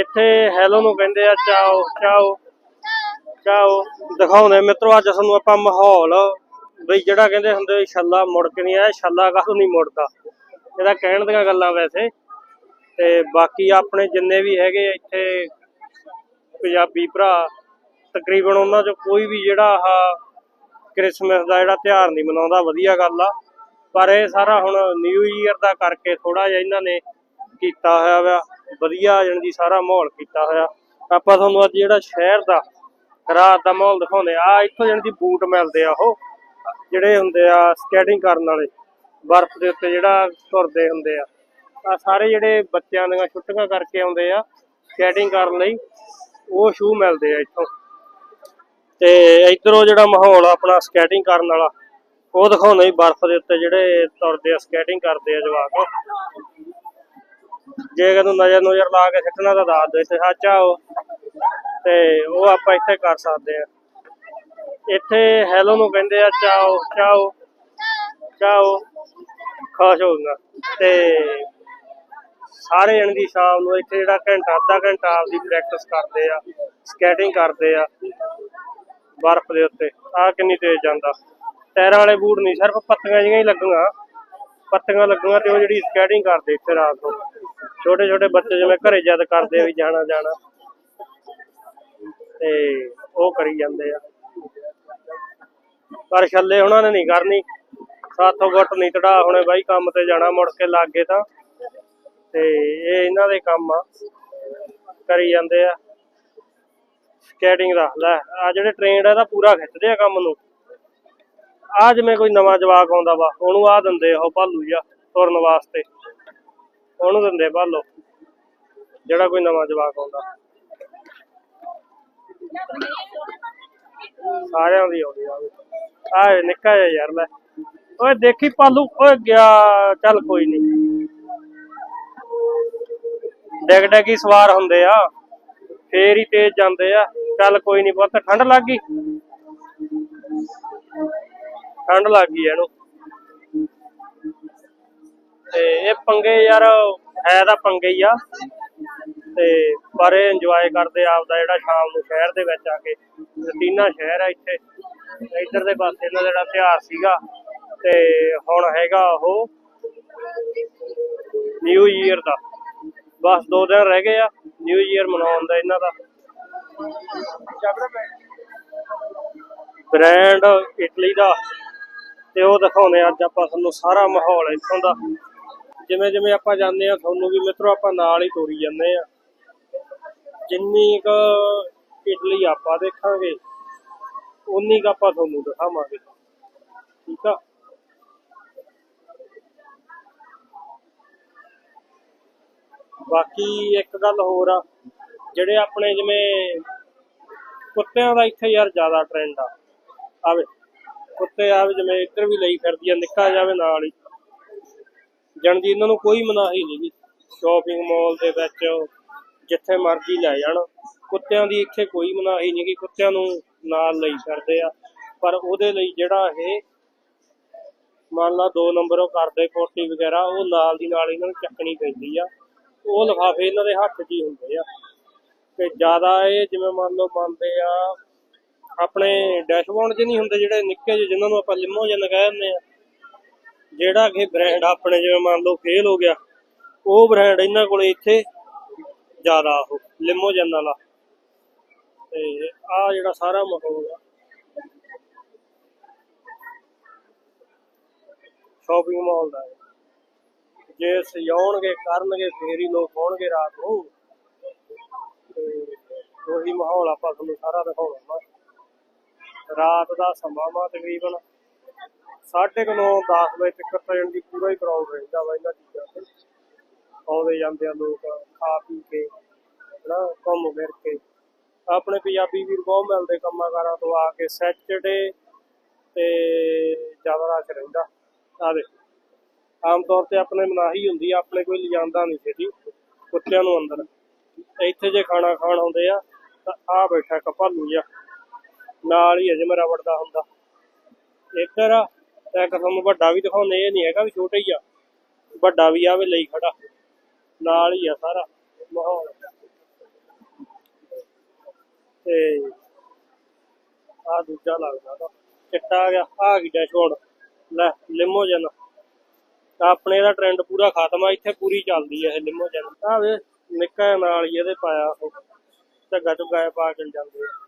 ਇੱਥੇ ਹੈਲੋ ਨੂੰ ਕਹਿੰਦੇ ਆ, ਚਾਓ ਚਾਓ ਚਾਓ। ਦਿਖਾਉਂਦੇ ਮਿੱਤਰੋ, ਅੱਜ ਸਾਨੂੰ ਆਪਾਂ ਮਾਹੌਲ ਬਈ ਜਿਹੜਾ ਕਹਿੰਦੇ ਹੁੰਦੇ ਛੱਲਾ ਮੁੜ ਕੇ ਨਹੀਂ ਆਇਆ ਛੱਲਾ ਕਾਹਤੋਂ ਨਹੀਂ ਮੁੜਦਾ। ਇਹਦਾ ਕਹਿਣ ਦੀਆਂ ਗੱਲਾਂ ਵੈਸੇ। ਤੇ ਬਾਕੀ ਆਪਣੇ ਜਿੰਨੇ ਵੀ ਹੈਗੇ ਇੱਥੇ ਪੰਜਾਬੀ ਭਰਾ, ਤਕਰੀਬਨ ਉਹਨਾਂ ਚੋਂ ਕੋਈ ਵੀ ਜਿਹੜਾ ਆਹ ਕ੍ਰਿਸਮਸ ਦਾ ਜਿਹੜਾ ਤਿਉਹਾਰ ਨਹੀਂ ਮਨਾਉਂਦਾ, ਵਧੀਆ ਗੱਲ ਆ। ਪਰ ਇਹ ਸਾਰਾ ਹੁਣ ਨਿਊ ਈਅਰ ਦਾ ਕਰਕੇ ਥੋੜਾ ਜਿਹਾ ਇਹਨਾਂ ਨੇ ਕੀਤਾ ਹੋਇਆ ਵਾ। ਵਧੀਆ ਜਾਣੀ ਦੀ ਸਾਰਾ ਮਾਹੌਲ ਕੀਤਾ ਹੋਇਆ। ਆਪਾਂ ਤੁਹਾਨੂੰ ਅੱਜ ਜਿਹੜਾ ਸ਼ਹਿਰ ਦਾ, ਰਾਤ ਦਾ ਮਾਹੌਲ ਦਿਖਾਉਂਦੇ ਆ ਇੱਥੋਂ ਜਾਣੀ ਦੀ ਬੂਟ ਮਿਲਦੇ ਆ ਉਹ, ਜਿਹੜੇ ਹੁੰਦੇ ਆ ਸਕੇਟਿੰਗ ਕਰਨ ਵਾਲੇ, ਬਰਫ਼ ਦੇ ਉੱਤੇ ਜਿਹੜਾ ਤੁਰਦੇ ਹੁੰਦੇ ਆ। ਆ ਸਾਰੇ ਜਿਹੜੇ ਬੱਚਿਆਂ ਦੀਆਂ ਛੁੱਟੀਆਂ ਕਰਕੇ ਆਉਂਦੇ ਆ ਸਕੇਟਿੰਗ ਕਰਨ ਲਈ, ਉਹ ਸ਼ੂ ਮਿਲਦੇ ਆ ਇੱਥੋਂ। ਤੇ ਇਧਰੋਂ ਜਿਹੜਾ ਮਾਹੌਲ ਆਪਣਾ ਸਕੇਟਿੰਗ ਕਰਨ ਵਾਲਾ, ਉਹ ਦਿਖਾਉਂਦਾ ਹੀ ਬਰਫ਼ ਦੇ ਉੱਤੇ ਜਿਹੜੇ ਤੁਰਦੇ ਆ, ਸਕੇਟਿੰਗ ਕਰਦੇ ਆ ਜਵਾਕ। ਜੇ ਕਦੋਂ ਨਜ਼ਰ ਨੁਜਰ ਲਾ ਕੇ ਸਿੱਟਣਾ ਤਾਂ ਦੱਸ ਦਿਓ, ਇੱਥੇ ਸਾਚਾ ਉਹ। ਤੇ ਉਹ ਆਪਾਂ ਇੱਥੇ ਕਰ ਸਕਦੇ ਆ। ਇੱਥੇ ਹੈਲੋ ਨੂੰ ਕਹਿੰਦੇ ਆ, ਚਾਓ ਚਾਓ ਚਾਓ। ਖਾਸ ਹੋਊਗਾ ਤੇ ਸਾਰੇ ਜਣ ਦੀ ਸ਼ਾਮ ਨੂੰ ਇੱਥੇ ਜਿਹੜਾ ਘੰਟਾ, ਅੱਧਾ ਘੰਟਾ ਆਪਦੀ ਪ੍ਰੈਕਟਿਸ ਕਰਦੇ ਆ ਸਕੇਟਿੰਗ ਕਰਦੇ ਆ, ਬਰਫ਼ ਦੇ ਉੱਤੇ। ਆ ਕਿੰਨੀ ਤੇਜ਼ ਜਾਂਦਾ। ਟਾਇਰਾਂ ਵਾਲੇ ਬੂਟ ਨਹੀਂ, ਸਿਰਫ ਪੱਤੀਆਂ ਜਿਹੀਆਂ ਹੀ ਲੱਗੂਆਂ। ਪੱਤੀਆਂ ਲੱਗੂਆਂ ਤੇ ਉਹ ਜਿਹੜੀ ਸਕੇਟਿੰਗ ਕਰਦੇ ਇੱਥੇ ਰਾਤ ਨੂੰ। ਛੋਟੇ ਛੋਟੇ ਬੱਚੇ ਜਿਵੇਂ ਘਰੇ ਜਦ ਕਰਦੇ ਆ ਵੀ ਜਾਣਾ ਜਾਣਾ। ਤੇ ਉਹ ਕਰੀ ਜਾਂਦੇ ਆ। ਪਰ ਛੱਲੇ ਉਹਨਾਂ ਨੇ ਨਹੀਂ ਕਰਨੀ। ਸਾਥੋਂ ਗੁੱਟ ਨਹੀਂ ਤੜਾ ਹੁਣੇ ਬਾਈ, ਕੰਮ ਤੇ ਜਾਣਾ ਮੁੜ ਕੇ ਲੱਗੇ ਤਾਂ। ਤੇ ਇਹ ਇਹਨਾਂ ਦੇ ਕੰਮ ਆ। ਕਰੀ ਜਾਂਦੇ ਆ। ਸਕੇਟਿੰਗ ਦਾ, ਲੈ ਆ ਜਿਹੜੇ ਟ੍ਰੇਨਡ ਆ, ਇਹਦਾ ਪੂਰਾ ਖਿੱਚਦੇ ਆ ਕੰਮ ਨੂੰ। ਆ ਜਿਵੇਂ ਕੋਈ ਨਵਾਂ ਜਵਾਕ ਆਉਂਦਾ ਵਾ, ਉਹਨੂੰ ਆ ਦਿੰਦੇ ਉਹ ਭਾਲੂ ਜਿਹਾ ਤੁਰਨ ਵਾਸਤੇ। ਉਹਨੂੰ ਦਿੰਦੇ ਭਾਲੋ ਜਿਹੜਾ ਕੋਈ ਨਵਾਂ ਜਵਾਕ ਆਉਂਦਾ। ਸਾਰਿਆਂ ਦੀ ਆਉਂਦੀ ਆ। ਆ ਨਿੱਕਾ ਜਿਹਾ ਯਾਰ ਲੈ। ਓਏ ਦੇਖੀ ਭਾਲੂ ਓਏ ਗਿਆ, ਚੱਲ ਕੋਈ ਨਹੀਂ ਡੈਗ ਡੈਗ ਸਵਾਰ ਹੁੰਦੇ ਆ। ਫੇਰ ਹੀ ਤੇਜ਼ ਜਾਂਦੇ ਆ। ਚੱਲ ਕੋਈ ਨਹੀਂ ਪੁੱਤ, ਠੰਡ ਲੱਗ ਗਈ। ਠੰਡ ਲੱਗ ਗਈ ਇਹਨੂੰ। ਤੇ ਇਹ ਪੰਗੇ ਯਾਰ, ਹੈ ਤਾਂ ਪੰਗੇ ਹੀ ਆ। ਤੇ ਪਰ ਇਹ ਇੰਜੋਏ ਕਰਦੇ ਆਪਦਾ ਜਿਹੜਾ ਸ਼ਾਮ ਨੂੰ ਸ਼ਹਿਰ ਦੇ ਵਿੱਚ ਆ ਕੇ। ਰਤੀਨਾ ਸ਼ਹਿਰ ਆ ਇੱਥੇ। ਇੱਧਰ ਦੇ ਪਾਸੇ ਇਹਨਾਂ ਦਾ ਜਿਹੜਾ ਤਿਉਹਾਰ ਸੀਗਾ। ਤੇ ਹੁਣ ਹੈਗਾ ਉਹ ਨਿਊ ਈਅਰ ਦਾ। ਬਸ ਦੋ ਦਿਨ ਰਹਿ ਗਏ ਆ ਨਿਊ ਈਅਰ ਮਨਾਉਣ ਦਾ ਇਹਨਾਂ ਦਾ। ਬ੍ਰਾਂਡ ਇਟਲੀ ਦਾ। ਤੇ ਉਹ ਦਿਖਾਉਂਦੇ ਆ ਅੱਜ ਆਪਾਂ ਤੁਹਾਨੂੰ ਸਾਰਾ ਮਾਹੌਲ ਇੱਥੋਂ ਦਾ। ਜਿਵੇਂ ਜਿਵੇਂ ਆਪਾਂ ਜਾਂਦੇ ਆ ਤੁਹਾਨੂੰ ਵੀ ਮਿੱਤਰੋ ਆਪਾਂ ਨਾਲ ਹੀ ਤੋਰੀ ਜਾਂਦੇ ਆ ਜਿੰਨੀ ਕੁ ਇਟਲੀ ਆਪਾਂ ਦੇਖਾਂਗੇ ਉਨੀ ਕੁ ਆਪਾਂ ਤੁਹਾਨੂੰ ਦਿਖਾਵਾਂਗੇ। ਠੀਕ ਆ? ਬਾਕੀ ਇੱਕ ਗੱਲ ਹੋਰ ਆ, ਜਿਹੜੇ ਆਪਣੇ ਜਿਵੇਂ ਕੁੱਤਿਆਂ ਦਾ ਇੱਥੇ ਯਾਰ ਜ਼ਿਆਦਾ ਟ੍ਰੈਂਡ ਆ। ਆਵੇ, ਕੁੱਤੇ ਆਵੇ ਜਿਵੇਂ ਇੱਧਰ ਵੀ ਲਈ ਫਿਰਦੀ ਆ, ਨਿੱਕਾ ਜਾਵੇ ਨਾਲ ਹੀ। ਜਾਣੀ ਦੀ ਇਹਨਾਂ ਨੂੰ ਕੋਈ ਮਨਾਹੀ ਨਹੀਂ ਸ਼ਾਪਿੰਗ ਮਾਲ ਦੇ ਵਿੱਚ ਜਿੱਥੇ ਮਰਜ਼ੀ ਲੈ ਜਾਣ। ਕੁੱਤਿਆਂ ਦੀ ਇੱਥੇ ਕੋਈ ਮਨਾਹੀ ਨਹੀਂ ਕਿ ਕੁੱਤਿਆਂ ਨੂੰ ਨਾਲ ਲਈ ਫਿਰਦੇ ਆ। ਪਰ ਉਹਦੇ ਲਈ ਜਿਹੜਾ ਇਹ ਮੰਨ ਲਾ ਦੋ ਨੰਬਰ ਉਹ ਕਰਦੇ ਕੋਟੀ ਵਗੈਰਾ, ਉਹ ਨਾਲ ਦੀ ਨਾਲ ਇਹਨਾਂ ਨੂੰ ਚੱਕਣੀ ਪੈਂਦੀ ਆ। ਉਹ ਲਿਫਾਫੇ ਇਹਨਾਂ ਦੇ ਹੱਥ 'ਚ ਹੀ ਹੁੰਦੇ ਆ। ਤੇ ਜ਼ਿਆਦਾ ਇਹ ਜਿਵੇਂ ਮੰਨ ਲਓ ਮੰਨਦੇ ਆ, ਆਪਣੇ ਡੈਸ਼ਬੋਰਡ 'ਚ ਨਹੀਂ ਹੁੰਦੇ ਜਿਹੜੇ ਨਿੱਕੇ ਜਿਹੇ ਜਿਨ੍ਹਾਂ ਨੂੰ ਆਪਾਂ ਲਿਮੋ ਜਨ ਕਹਿ ਦਿੰਦੇ ਆ। ਜਿਹੜਾ ਕਿ ਬ੍ਰਾਂਡ ਆਪਣੇ ਜਿਵੇਂ ਮੰਨ ਲਓ ਫੇਲ ਹੋ ਗਿਆ, ਉਹ ਬ੍ਰਾਂਡ ਇਹਨਾਂ ਕੋਲੇ ਇੱਥੇ ਜ਼ਿਆਦਾ ਉਹ ਲਿਮੋ ਵਾਲਾ। ਤੇ ਆ ਜਿਹੜਾ ਸਾਰਾ ਮਾਹੌਲ ਆ। ਸ਼ਾਪਿੰਗ ਮਾਲ ਦਾ। ਜੇ ਸਜਾਉਣਗੇ ਕਰਨਗੇ, ਫੇਰ ਹੀ ਲੋਕ ਆਉਣਗੇ ਰਾਤ ਨੂੰ। ਤੇ ਉਹੀ ਮਾਹੌਲ ਆਪਾਂ ਤੁਹਾਨੂੰ ਸਾਰਾ ਦਿਖਾਉਣਾ ਰਾਤ ਦਾ ਸਮਾਂ ਵਾ ਤਕਰੀਬਨ। 9:30 10 ਵਜੇ ਤੱਕ ਤਾਂ ਜਾਣੀ ਪੂਰਾ ਹੀ ਕਰਾਊਡ ਰਹਿੰਦਾ ਵਾ ਇਹਨਾਂ ਚੀਜ਼ਾਂ ਤੇ। ਆਉਂਦੇ ਜਾਂਦੇ ਆ ਲੋਕ ਖਾ ਪੀ ਕੇ, ਹਨਾ, ਘੁੰਮ ਫਿਰ ਕੇ। ਆਪਣੇ ਪੰਜਾਬੀ ਵੀਰ ਬਹੁਤ ਮਿਲਦੇ ਕੰਮਾਂ ਕਾਰਾਂ ਤੋਂ ਆ ਕੇ ਸੈਚਰਡੇ ਤੇ ਜ਼ਿਆਦਾ ਰਸ਼ ਰਹਿੰਦਾ। ਆ ਦੇ ਆਮ ਤੌਰ ਤੇ ਆਪਣੇ ਮਨਾਹੀ ਹੁੰਦੀ ਆ, ਆਪਣੇ ਕੋਈ ਲਿਜਾਂਦਾ ਨਹੀਂ ਛੇਤੀ ਕੁੱਤਿਆਂ ਨੂੰ ਅੰਦਰ। ਇੱਥੇ ਜੇ ਖਾਣਾ ਖਾਣ ਆਉਂਦੇ ਆ, ਤਾਂ ਆ ਬੈਠਾ ਕਪਾਲੂ ਜਿਹਾ। ਨਾਲ ਹੀ ਅਜੇ ਮੇਰਾ ਵੜਦਾ ਹੁੰਦਾ। ਇੱਧਰ ਇਹ ਕਦਮ ਵੱਡਾ ਵੀ ਦਿਖਾਉਂਦੇ, ਇਹ ਨਹੀਂ ਹੈਗਾ ਵੀ ਛੋਟਾ ਹੀ ਆ। ਵੱਡਾ ਵੀ ਆਵੇ ਲਈ ਖੜਾ। ਨਾਲ ਹੀ ਆ ਸਾਰਾ ਮਾਹੌਲ। ਤੇ ਆ ਦੂਜਾ ਲੱਗਦਾ ਚਿੱਟਾ ਆ ਗਿਆ ਆ ਗਿਆ ਛੋੜ। ਲੈ ਲਿਮੋਜਨ ਆਪਣੇ ਦਾ ਟ੍ਰੈਂਡ ਪੂਰਾ ਖਤਮ ਆ, ਇੱਥੇ ਪੂਰੀ ਚੱਲਦੀ ਆ ਇਹ ਲਿਮੋਜਨ ਆ ਵੇ ਨਿੱਕਾ ਨਾਲ ਹੀ ਇਹਦੇ ਪਾਇਆ ਉਹ। ਝੱਗਾ ਚੁੱਗਾ ਪਾ ਕੇ ਜਾਂਦੇ ਆ।